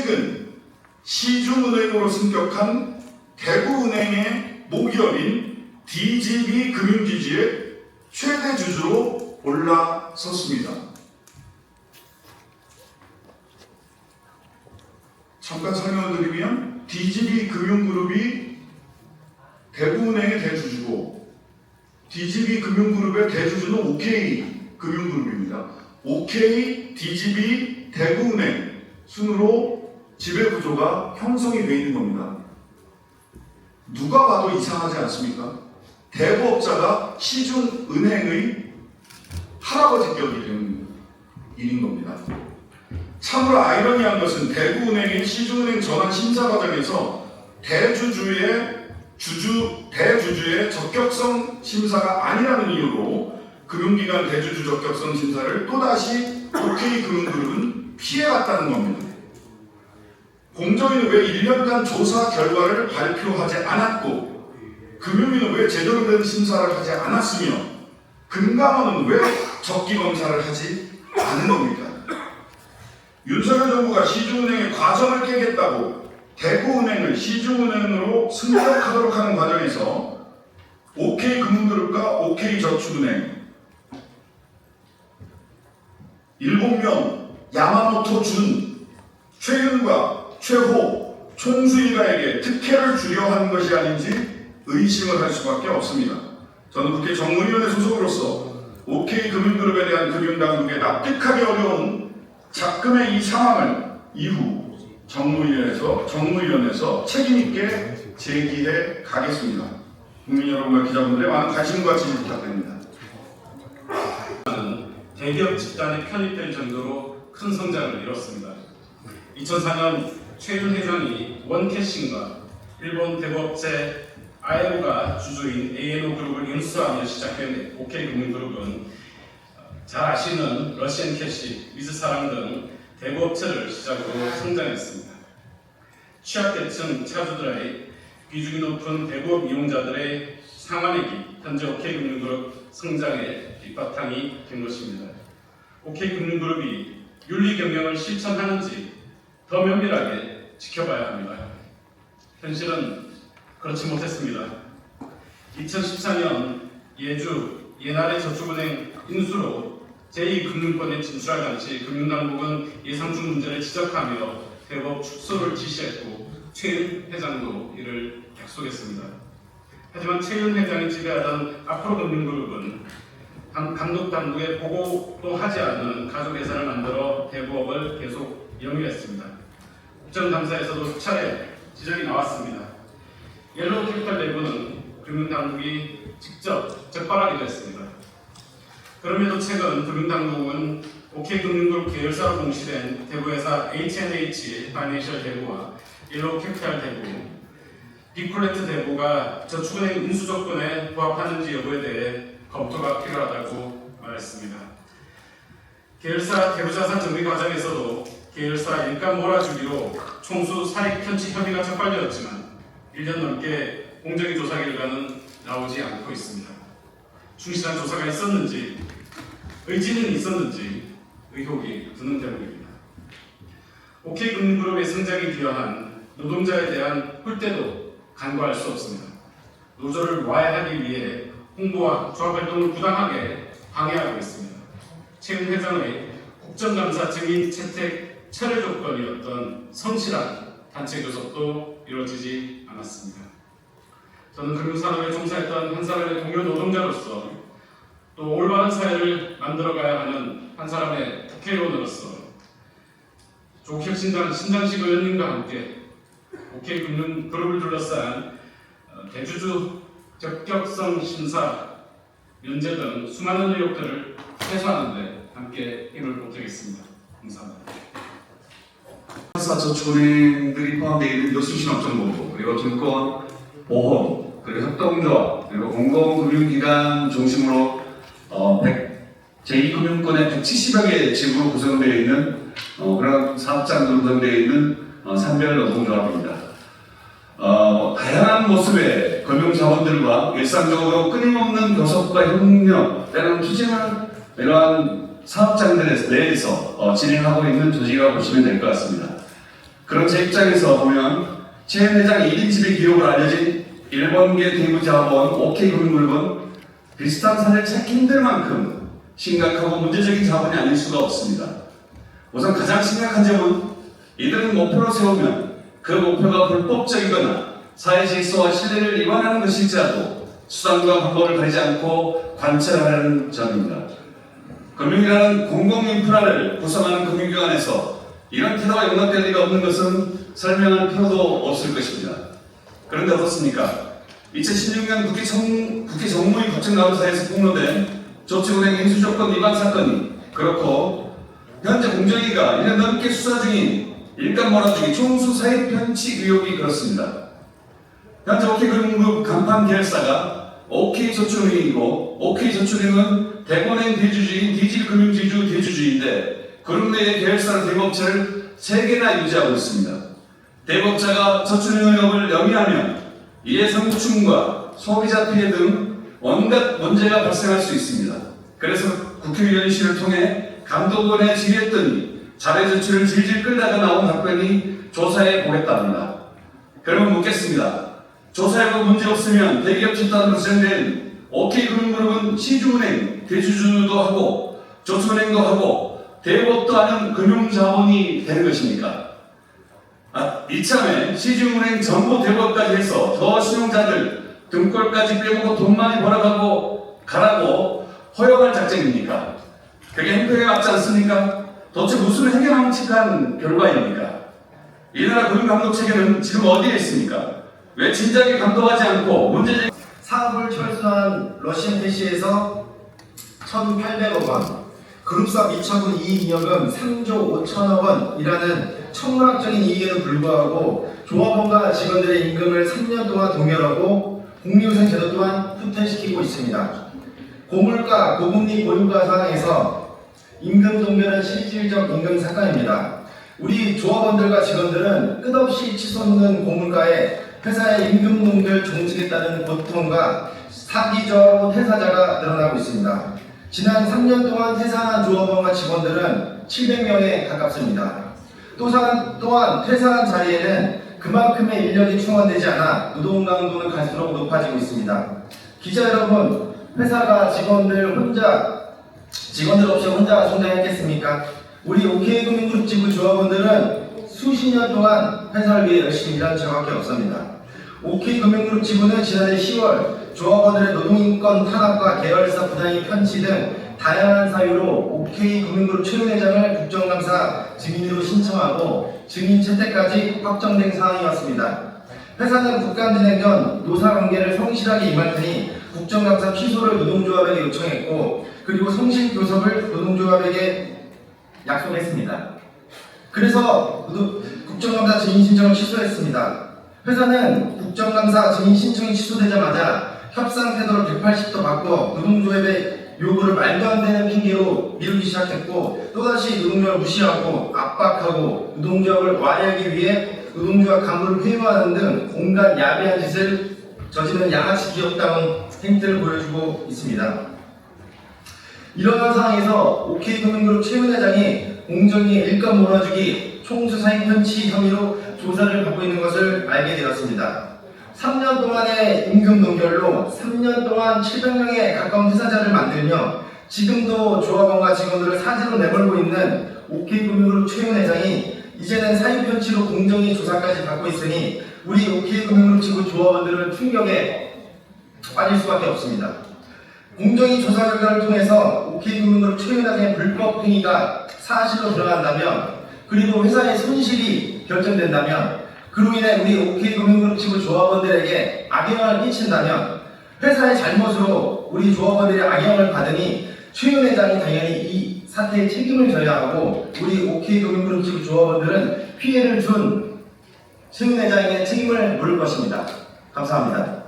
최근 시중은행으로 승격한 대구은행의 모기업인 DGB 금융지주의 최대 주주로 올라섰습니다. 잠깐 설명을 드리면 DGB 금융그룹이 대구은행의 대주주고 DGB 금융그룹의 대주주는 OK 금융그룹입니다. OK DGB 대구은행 순으로 지배 구조가 형성이 되어 있는 겁니다. 누가 봐도 이상하지 않습니까? 대부업자가 시중은행의 할아버지격이 되는 일인 겁니다. 참으로 아이러니한 것은 대구은행이 시중은행 전환 심사 과정에서 대주주의 주주 대주주의 적격성 심사가 아니라는 이유로 금융기관 대주주 적격성 심사를 또다시 OK금융그룹은 피해갔다는 겁니다. 공정위는 왜 1년간 조사 결과를 발표하지 않았고 금융위는 왜 제대로 된 심사를 하지 않았으며 금감원은 왜 적기 검사를 하지 않은 겁니까? 윤석열 정부가 시중은행의 과정을 깨겠다고 대구은행을 시중은행으로 승격하도록 하는 과정에서 OK금융그룹과 OK저축은행 일곱 명 야마모토 준 최윤과 최호 총수일가에게 특혜를 주려 하는 것이 아닌지 의심을 할 수밖에 없습니다. 저는 국회 정무위원회 소속으로서 OK금융그룹에 대한 금융당국에 납득하기 어려운 작금의 이 상황을 이후 정무위원회에서 정무위원회에서 책임 있게 제기해 가겠습니다. 국민 여러분과 기자분들의 많은 관심과 지지 부탁드립니다. 대기업 집단에 편입될 정도로 큰 성장을 이뤘습니다. 2004년 최윤 회장이 원캐싱과 일본 대부업체 아에오가 주주인 A&O 그룹을 인수하며 시작된 OK금융그룹은 잘 아시는 러시안 캐시, 위즈사랑 등 대부업체를 시작으로 성장했습니다. 취약계층 차주들의 비중이 높은 대부업 이용자들의 상환액이 현재 OK금융그룹 성장의 밑바탕이 된 것입니다. OK금융그룹이 윤리경영을 실천하는지 더 면밀하게 지켜봐야 합니다. 현실은 그렇지 못했습니다. 2014년 예주 예나래 저축은행 인수로 제2금융권에 진출할 당시 금융당국은 예상중 문제를 지적하며 대법 축소를 지시했고 최윤 회장도 이를 약속했습니다. 하지만 최윤 회장이 지배하던 아프로금융그룹은 감- 감독 당국에 보고도 하지 않는 가족 회사를 만들어 대부업을 계속 영위했습니다. 국정감사에서도 차례 지적이 나왔습니다. 옐로우 캐피탈 내부는 금융당국이 직접 적발하기도 했습니다. 그럼에도 최근 금융당국은 OK금융그룹 계열사로 공시된 대부회사 H&H 파이낸셜 대부와 옐로우 캐피탈 대부, 빅콜렉트 대부가 저축은행 인수 조건에 부합하는지 여부에 대해 검토가 필요하다고 말했습니다. 계열사 대부자산 정비 과정에서도 계열사 일감 몰아주기로 총수 사익 편취 혐의가 적발되었지만 1년 넘게 공정위 조사 결과는 나오지 않고 있습니다. 충실한 조사가 있었는지 의지는 있었는지 의혹이 드는 대목입니다. OK금융그룹의 성장이 기여한 노동자에 대한 홀대도 간과할 수 없습니다. 노조를 와해하기 위해 홍보와 조합활동을 부당하게 방해하고 있습니다. 최근 회장의 국정감사 증인 채택 철회 조건이었던 성실한 단체 교섭도 이루어지지 않았습니다. 저는 금융산업에 종사했던 한 사람의 동료 노동자로서 또 올바른 사회를 만들어가야 하는 한 사람의 국회의원으로서 조국혁신당 신장식 의원님과 함께 OK금융 그룹을 둘러싼 어, 대주주 적격성 심사 면제 등 수많은 의혹들을 해소하는 데 함께 힘을 보태겠습니다. 감사합니다. 사저축은행들이 포함되어 있는 요수신업정보부 그리고 증권, 보험, 그리고 협동조합, 그리고 공공금융기관 중심으로 어, 100, 제2금융권의 170여 개 지부로 구성되어 있는 어, 그런 사업장으로 구성되어 있는 어, 산별 노동조합입니다. 어, 다양한 모습의 금융자원들과 일상적으로 끊임없는 교섭과 협력, 때로는 투쟁을 이러한 사업장들 내에서 어, 진행하고 있는 조직이라고 보시면 될 것 같습니다. 그런 제 입장에서 보면 최현 회장 1인 집의 기록으로 알려진 일본계 대부자본 OK금융그룹은 비슷한 사례를 찾기 힘들 만큼 심각하고 문제적인 자본이 아닐 수가 없습니다. 우선 가장 심각한 점은 이들은 목표로 세우면 그 목표가 불법적이거나 사회 질서와 신뢰를 위반하는 것일지라도 수단과 방법을 가리지 않고 관찰하라는 점입니다. 금융이라는 공공 인프라를 구성하는 금융기관에서 이런 태도가 용납될 리가 없는 것은 설명할 필요도 없을 것입니다. 그런데 어떻습니까? 2016년 국회, 정, 국회 정무위 국정감사에서 폭로된 저축은행 인수조건 위반 사건이 그렇고 현재 공정위가 1년 넘게 수사 중인 일감 몰아주기 총수 사익 편취 의혹이 그렇습니다. 현재 OK금융그룹 간판 계열사가 OK저축은행이고 OK저축은행은 대본행 대주주인 디지금융지주 대주주인데 그룹 내의 계열사는 대법체를 3개나 유지하고 있습니다. 대법자가 저축은행업을 영위하면 이해 성추문과 소비자 피해 등 온갖 문제가 발생할 수 있습니다. 그래서 국회의원실을 통해 감독원에 질의했더니 자료 제출을 질질 끌다가 나온 답변이 조사해 보겠답니다. 그러면 묻겠습니다. 조사해도 문제 없으면 대기업 집단으로 지정된 OK금융그룹은 시중은행, 대주주도 하고 저축은행도 하고 대법도 하는 금융자본이 되는 것입니까? 아, 이참에 시중은행 전부 대법까지 해서 더 신용자들 등골까지 빼먹고 돈 많이 벌어가고 가라고 허용할 작정입니까? 그게 행정에 맞지 않습니까? 도대체 무슨 행정함칙한 결과입니까? 이 나라 금융 감독 체계는 지금 어디에 있습니까? 왜 진작에 감독하지 않고 문제제 사업을 철수한 러시안 대시에서 1,800억 원, 그룹사 미처분 이익잉여금 3조 5천억 원이라는 천문학적인 이익에도 불구하고 조합원과 직원들의 임금을 3년 동안 동결하고 공유생 제도 또한 후퇴시키고 있습니다. 고물가, 고금리 보유가 상황에서 임금 동결은 실질적 임금 사건입니다. 우리 조합원들과 직원들은 끝없이 치솟는 고물가에 회사의 임금 동결 종식에 따른 고통과 사기적 퇴사자가 늘어나고 있습니다. 지난 3년 동안 퇴사한 조합원과 직원들은 700명에 가깝습니다. 또한, 또한 퇴사한 자리에는 그만큼의 인력이 충원되지 않아 노동 강도는 갈수록 높아지고 있습니다. 기자 여러분, 회사가 직원들 혼자 직원들 없이 혼자 성장했겠습니까? 우리 OK금융그룹 지부 조합원들은 수십 년 동안 회사를 위해 열심히 일한 적밖에 없습니다. OK금융그룹 지부는 지난해 10월 조합원들의 노동인권 탄압과 계열사 부당이 편취 등 다양한 사유로 OK금융그룹 최윤 회장을 국정감사 증인으로 신청하고 증인 채택까지 확정된 상황이었습니다. 회사는 국감진행 노사관계를 성실하게 임할 테니 국정감사 취소를 노동조합에게 요청했고 그리고 성실 교섭을 노동조합에게 약속했습니다. 그래서 국정감사 증인 신청을 취소했습니다. 회사는 국정감사 증인 신청이 취소되자마자 협상 태도를 180도 바꿔 노동조합의 요구를 말도 안 되는 핑계로 미루기 시작했고 또다시 노동조합을 무시하고 압박하고 노동조합을 와해하기 위해 노동조합 간부를 회유하는 등 온갖 야비한 짓을 저지른 양아치 기업다운 행태를 보여주고 있습니다. 이러한 상황에서 OK금융그룹 최은 회장이 공정위 일감 몰아주기 총수사익 편취 혐의로 조사를 받고 있는 것을 알게 되었습니다. 3년 동안의 임금 동결로 3년 동안 700명에 가까운 퇴사자를 만들며 지금도 조합원과 직원들을 사지로 내몰고 있는 OK금융그룹 최은 회장이 이제는 사유 편취로 공정위 조사까지 받고 있으니 우리 OK금융그룹 지구 조합원들은 충격에 빠질 수밖에 없습니다. 공정위 조사 결과를 통해서 OK금융그룹 최은 회장의 불법 행위가 사실로 드러난다면 그리고 회사의 손실이 결정된다면 그로 인해 우리 OK금융그룹 지구 조합원들에게 악영향을 끼친다면 회사의 잘못으로 우리 조합원들이 악영향을 받으니 최은 회장이 당연히 이 사태의 책임을 져야 하고 우리 OK금융그룹 지구 조합원들은 피해를 준 최은 회장에게 책임을 물을 것입니다. 감사합니다.